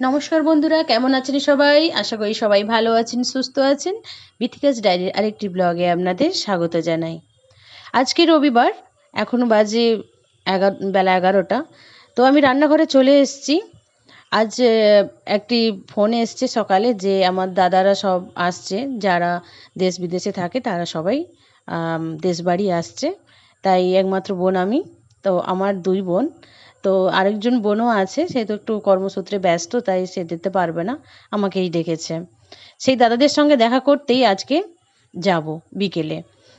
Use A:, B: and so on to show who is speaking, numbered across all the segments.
A: নমস্কার বন্ধুরা, কেমন আছেন সবাই? আশা করি সবাই ভালো আছেন, সুস্থ আছেন। বিথিকাস ডায়েরির আরেকটি ব্লগে আপনাদের স্বাগত জানাই। আজকে রবিবার এখনও বাজে এগারো, বেলা এগারোটা। তো আমি রান্নাঘরে চলে এসেছি। আজ একটি ফোন এসছে সকালে যে আমার দাদারা সব আসছে, যারা দেশ বিদেশে থাকে তারা সবাই দেশ বাড়ি আসছে। তাই একমাত্র বোন আমি, তো আমার দুই বোন। তো আরেকজন বোনও আছে, সে তো একটু কর্মসূত্রে ব্যস্ত, তাই সে যেতে পারবে না, আমাকেই ডেকেছে। সেই দাদাদের সঙ্গে দেখা করতেই আজকে যাব বিকেলে।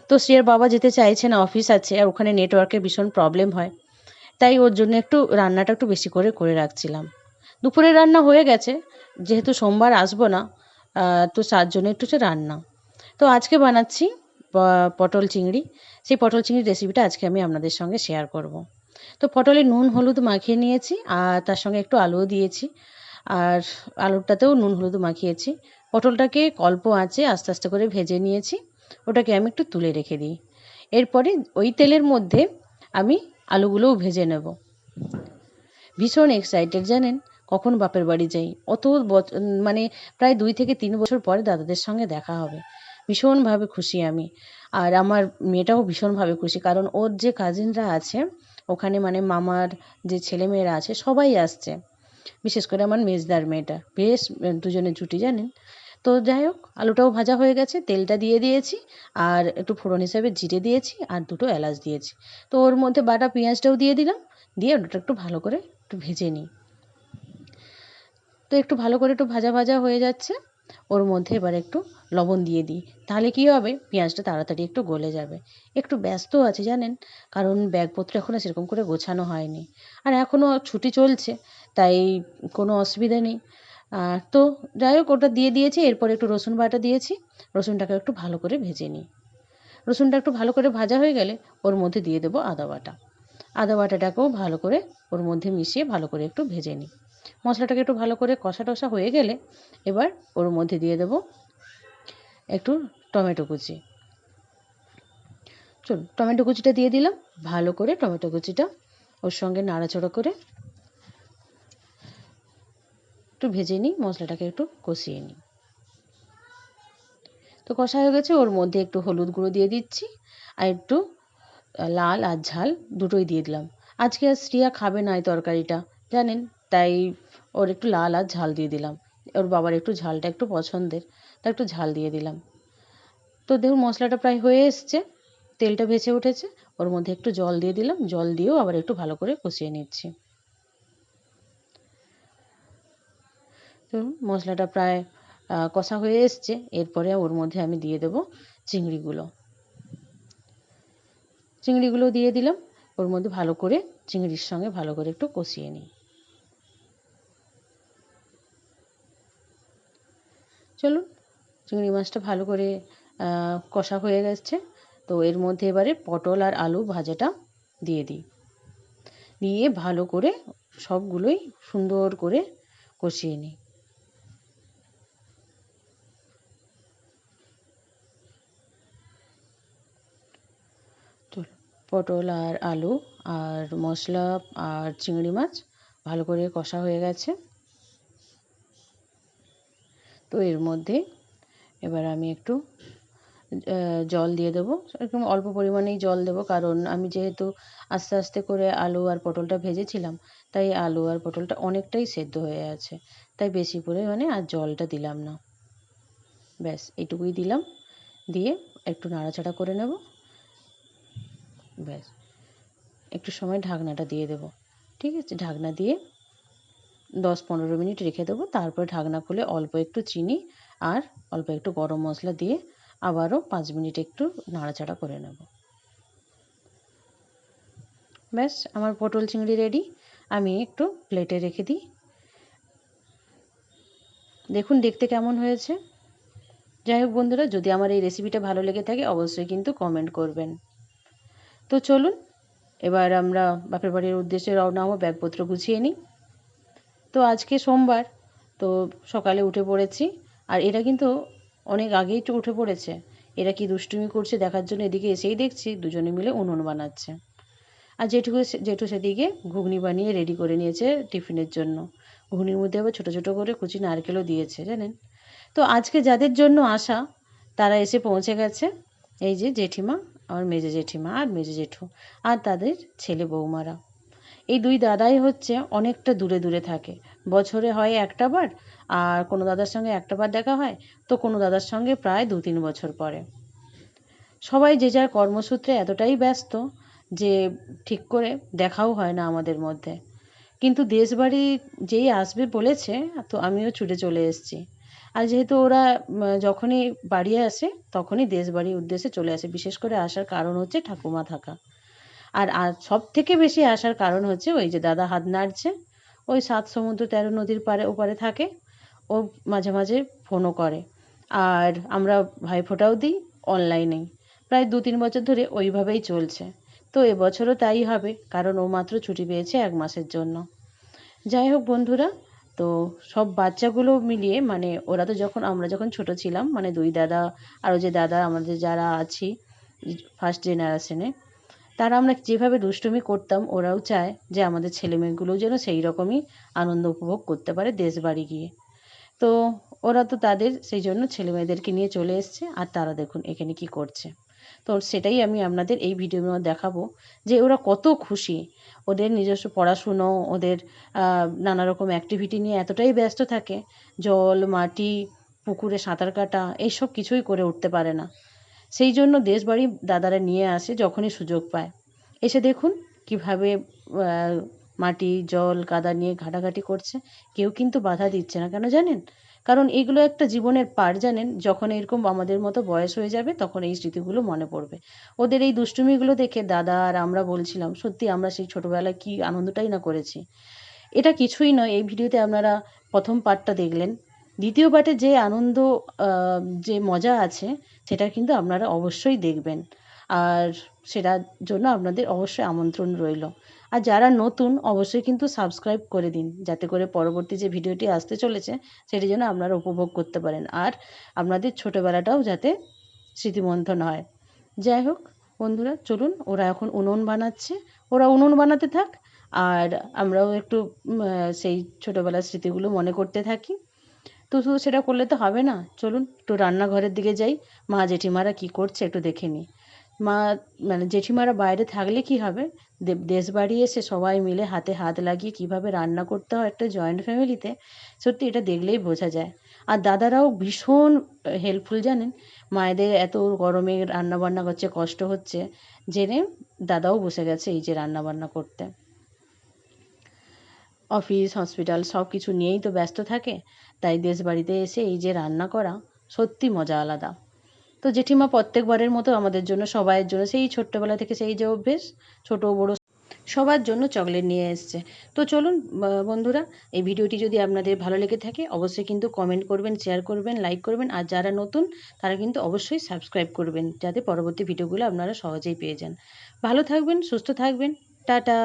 A: তো শ্রেয়ার বাবা যেতে চাইছে না, অফিস আছে, আর ওখানে নেটওয়ার্কের ভীষণ প্রবলেম হয়। তাই ওর জন্য একটু রান্নাটা একটু বেশি করে করে রাখছিলাম। দুপুরের রান্না হয়ে গেছে, যেহেতু সোমবার আসব না তো জন্য একটু সে রান্না। তো আজকে বানাচ্ছি পটল চিংড়ি। সেই পটল চিংড়ির রেসিপিটা আজকে আমি আপনাদের সঙ্গে শেয়ার করব। তো পটলে নুন, হলুদ মাখিয়ে নিয়েছি, আর তার সঙ্গে একটু আলুও দিয়েছি। আর আলুটাতেও নুন, হলুদ মাখিয়েছি। পটলটাকে অল্প আঁচে আস্তে আস্তে করে ভেজে নিয়েছি। ওটাকে আমি একটু তুলে রেখে দিই। এরপরে ওই তেলের মধ্যে আমি আলুগুলোও ভেজে নেব। ভীষণ এক্সাইটেড জানেন? কখন বাপের বাড়ি যাই? অত মানে প্রায় দুই থেকে তিন বছর পরে দাদাদের সঙ্গে দেখা হবে। ভীষণভাবে খুশি আমি। আর আমার মেয়েটাও ভীষণভাবে খুশি, কারণ ওর যে কাজিনরা আছে ওখানে মানে মামার যে ছেলেমেয়েরা আছে, সবাই আসছে। বিশেষ করে আমার মেজদার মেয়েটা। বেশ দুজনে জুটি, জানেন? তো যাই হোক, আলুটাও ভাজা হয়ে গেছে, তেলটা দিয়ে দিয়েছি, আর একটু ফোড়ন হিসাবে জিরে দিয়েছি, আর দুটো এলাচ দিয়েছি। তো ওর মধ্যে বাটা পেঁয়াজটাও দিয়ে দিলাম, দিয়ে ওটা একটু ভালো করে একটু ভেজে নিই। তো একটু ভালো করে একটু ভাজা ভাজা হয়ে যাচ্ছে। ওর মধ্যে এবার একটু লবণ দিয়ে দিই। তাহলে কী হবে? পেঁয়াজটা তাড়াতাড়ি একটু গলে যাবে। একটু ব্যস্ত আছে জানেন? কারণ ব্যাগপত্র এখনও সেরকম করে গোছানো হয়নি। আর এখনও ছুটি চলছে, তাই কোনো অসুবিধা নেই। তো যাই হোক, ওটা দিয়ে দিয়েছি, এরপর একটু রসুন বাটা দিয়েছি। রসুনটাকে একটু ভালো করে ভেজে নিই। রসুনটা একটু ভালো করে ভাজা হয়ে গেলে ওর মধ্যে দিয়ে দেবো আদা বাটা। আদা বাটাটাকেও ভালো করে ওর মধ্যে মিশিয়ে ভালো করে একটু ভেজে নিই। মশলাটাকে একটু ভালো করে কষা টষা হয়ে গেলে এবার ওর মধ্যে দিয়ে দেবো একটু টমেটো কুচি। চলুন টমেটো কুচিটা দিয়ে দিলাম। ভালো করে টমেটো কুচিটা ওর সঙ্গে নাড়াচড়া করে একটু ভেজে নিই, মশলাটাকে একটু কষিয়ে নিই। তো কষা হয়ে গেছে, ওর মধ্যে একটু হলুদ গুঁড়ো দিয়ে দিচ্ছি আর একটু লাল আর ঝাল দুটোই দিয়ে দিলাম। আজকে আর শ্রিয়া খাবে না এই তরকারিটা, জানেন? তাই ওর একটু লাল আর ঝাল দিয়ে দিলাম। ওর বাবার একটু ঝালটা একটু পছন্দের তা একটু ঝাল দিয়ে দিলাম। তো দেখুন, মশলাটা প্রায় হয়ে এসছে, তেলটা ভেসে উঠেছে, ওর মধ্যে একটু জল দিয়ে দিলাম, জল দিয়েও আবার একটু ভালো করে কষিয়ে নিচ্ছি। তো মশলাটা প্রায় কষা হয়ে এসছে, এরপরে ওর মধ্যে আমি দিয়ে দেবো চিংড়িগুলো। চিংড়িগুলো দিয়ে দিলাম। ওর মধ্যে ভালো করে চিংড়ির সঙ্গে ভালো করে একটু কষিয়ে নিই। চলুন, চিংড়ি মাছটা ভালো করে কষা হয়ে গেছে। তো এর মধ্যে এবারে পটল আর আলু ভাজাটা দিয়ে দিই। দিয়ে ভালো করে সবগুলোই সুন্দর করে কষিয়ে নিই। পটল আর আলু আর মশলা আর চিংড়ি মাছ ভালো করে কষা হয়ে গেছে। তো এর মধ্যে এবার আমি একটু জল দিয়ে দেবো। একদম অল্প পরিমাণেই জল দেবো কারণ আমি যেহেতু আস্তে আস্তে করে আলু আর পটলটা ভেজেছিলাম, তাই আলু আর পটলটা অনেকটাই সেদ্ধ হয়ে আছে। তাই বেশি পরিমাণে আর জলটা দিলাম না। ব্যাস এইটুকুই দিলাম। দিয়ে একটু নাড়াচাড়া করে নেব। ব্যাস। একটু সময় ঢাকনাটা দিয়ে দেবো। ঠিক আছে? ঢাকনা দিয়ে দশ পনেরো মিনিট রেখে দেবো। তারপরে ঢাকনা খুলে অল্প একটু চিনি আর অল্প একটু গরম মশলা দিয়ে আবারও পাঁচ মিনিট একটু নাড়াচাড়া করে নেব। ব্যাস, আমার পটল চিংড়ি রেডি। আমি একটু প্লেটে রেখে দিই। দেখুন, দেখতে কেমন হয়েছে। যাই হোক বন্ধুরা, যদি আমার এই রেসিপিটা ভালো লেগে থাকে, অবশ্যই কিন্তু কমেন্ট করবেন। তো চলুন, এবার আমরা বাপের বাড়ির উদ্দেশ্যে রওনা হব, ব্যাগপত্র গুছিয়ে নিই। তো আজকে সোমবার, তো সকালে উঠে পড়েছি, আর এরা কিন্তু অনেক আগেই তো উঠে পড়েছে। এরা কি দুষ্টুমি করছে দেখার জন্য এদিকে এসেই দেখছি, দুজনে মিলে উনুন বানাচ্ছে। আর জেঠু জেঠু সেদিকে ঘুগনি বানিয়ে রেডি করে নিয়েছে টিফিনের জন্য। ঘুগনির মধ্যে আবার ছোটো ছোটো করে কুচি নারকেলও দিয়েছে, জানেন? তো আজকে যাদের জন্য আসা তারা এসে পৌঁছে গেছে। এই যে জেঠিমা আমার মেজে জেঠিমা আর মেজে জেঠু আর তাদের ছেলে বৌমারা। এই দুই দাদাই হচ্ছে অনেকটা দূরে দূরে থাকে। বছরে হয় একটা বার আর কোনো দাদার সঙ্গে একটা বার দেখা হয় তো কোনো দাদার সঙ্গে প্রায় দু তিন বছর পরে। সবাই যে যার কর্মসূত্রে এতটাই ব্যস্ত যে ঠিক করে দেখাও হয় না আমাদের মধ্যে। কিন্তু দেশবাড়ি যেই আসবে বলেছে তো আমিও ছুটে চলে এসেছি। আর যেহেতু ওরা যখনই বাড়ি আসে, তখনই দেশ বাড়ির উদ্দেশ্যে চলে আসে। বিশেষ করে আসার কারণ হচ্ছে ঠাকুমা থাকা। আর সব থেকে বেশি আসার কারণ হচ্ছে ওই যে দাদা হাত নাড়ছে ওই সাত সমুদ্র তেরো নদীর পারে, ওপারে থাকে। ও মাঝে মাঝে ফোনও করে। আর আমরা ভাইফোঁটাও দিই অনলাইনেই প্রায় দু তিন বছর ধরে ওইভাবেই চলছে। তো এবছরও তাই হবে, কারণ ও মাত্র ছুটি পেয়েছে এক মাসের জন্য। যাই হোক বন্ধুরা তো সব বাচ্চাগুলো মিলিয়ে মানে ওরা তো যখন, আমরা যখন ছোট ছিলাম মানে দুই দাদা আরও যে দাদা, আমাদের যারা আছি ফার্স্ট জেনারেশনে তারা আমরা যেভাবে দুষ্টুমি করতাম, ওরাও চায় যে আমাদের ছেলেমেয়েগুলোও যেন সেই রকমই আনন্দ উপভোগ করতে পারে দেশ বাড়ি গিয়ে। তো ওরা তো তাদের, সেই জন্য ছেলেমেয়েদেরকে নিয়ে চলে এসছে, আর তারা দেখুন এখানে কি করছে। তো সেটাই আমি আপনাদের এই ভিডিওর মধ্যে দেখাবো যে ওরা কত খুশি। ওদের নিজস্ব পড়াশুনো, ওদের নানা রকম অ্যাক্টিভিটি নিয়ে এতটাই ব্যস্ত থাকে, জল, মাটি, পুকুরে সাঁতার কাটা, এইসব কিছুই করে উঠতে পারে না। সেই জন্য দেশবাড়ি দাদারা নিয়ে আসে যখনই সুযোগ পায়। এসে দেখুন কীভাবে মাটি, জল, কাদা নিয়ে ঘাটাঘাটি করছে। কেউ কিন্তু বাধা দিচ্ছে না, কেন জানেন? কারণ এগুলো একটা জীবনের পার, জানেন? যখন এরকম আমাদের মতো বয়স হয়ে যাবে, তখন এই স্মৃতিগুলো মনে পড়বে। ওদের এই দুষ্টুমিগুলো দেখে দাদা আর আমরা বলছিলাম, সত্যি আমরা সেই ছোটোবেলায় কী আনন্দটাই না করেছি? এটা কিছুই নয়। এই ভিডিওতে আপনারা প্রথম পার্টটা দেখলেন। দ্বিতীয় পার্টে যে আনন্দ যে মজা আছে, সেটা কিন্তু আপনারা অবশ্যই দেখবেন। আর সেটার জন্য আপনাদের অবশ্যই আমন্ত্রণ রইল। আর যারা নতুন, অবশ্যই কিন্তু সাবস্ক্রাইব করে দিন, যাতে করে পরবর্তী যে ভিডিওটি আসতে চলেছে, সেটি যেন আপনারা উপভোগ করতে পারেন। আর আপনাদের ছোটোবেলাটাও যাতে স্মৃতিমন্থন হয়। যাই হোক, বন্ধুরা, চলুন, ওরা এখন উনুন বানাচ্ছে। ওরা উনুন বানাতে থাক, আর আমরাও একটু সেই ছোটোবেলার স্মৃতিগুলো মনে করতে থাকি। তো শুধু সেটা করলে তো হবে না। চলুন, একটু রান্নাঘরের দিকে যাই। মা জেঠিমারা কী করছে একটু দেখে নিই। মা মানে জেঠিমারা বাইরে থাকলে কী হবে? দেশ বাড়ি এসে সবাই মিলে হাতে হাত লাগিয়ে কীভাবে রান্না করতে হয় একটা জয়েন্ট ফ্যামিলিতে সত্যি এটা দেখলেই বোঝা যায়। আর দাদারাও ভীষণ হেল্পফুল জানেন। মায়েদের এত গরমে রান্না বান্না করছে, কষ্ট হচ্ছে, জেনে দাদাও বসে গেছে এই যে রান্না বান্না করতে। অফিস হসপিটাল সব কিছু নিয়েই তো ব্যস্ত থাকে, তাই দেশ বাড়িতে এসে এই যে রান্না করা সত্যি মজা আলাদা। তো জেঠিমা প্রত্যেকবারের মতো আমাদের জন্য, সবাইয়ের জন্য, সেই ছোট্টবেলা থেকে সেই যে অভ্যেস, ছোটো বড়ো, সবার জন্য চকলেট নিয়ে এসছে। তো চলুন বন্ধুরা, এই ভিডিওটি যদি আপনাদের ভালো লেগে থাকে, অবশ্যই কিন্তু কমেন্ট করবেন শেয়ার করবেন লাইক করবেন, আর যারা নতুন, তারা কিন্তু অবশ্যই সাবস্ক্রাইব করবেন, যাতে পরবর্তী ভিডিওগুলো আপনারা সহজেই পেয়ে যান। ভালো থাকবেন, সুস্থ থাকবেন, টাটা।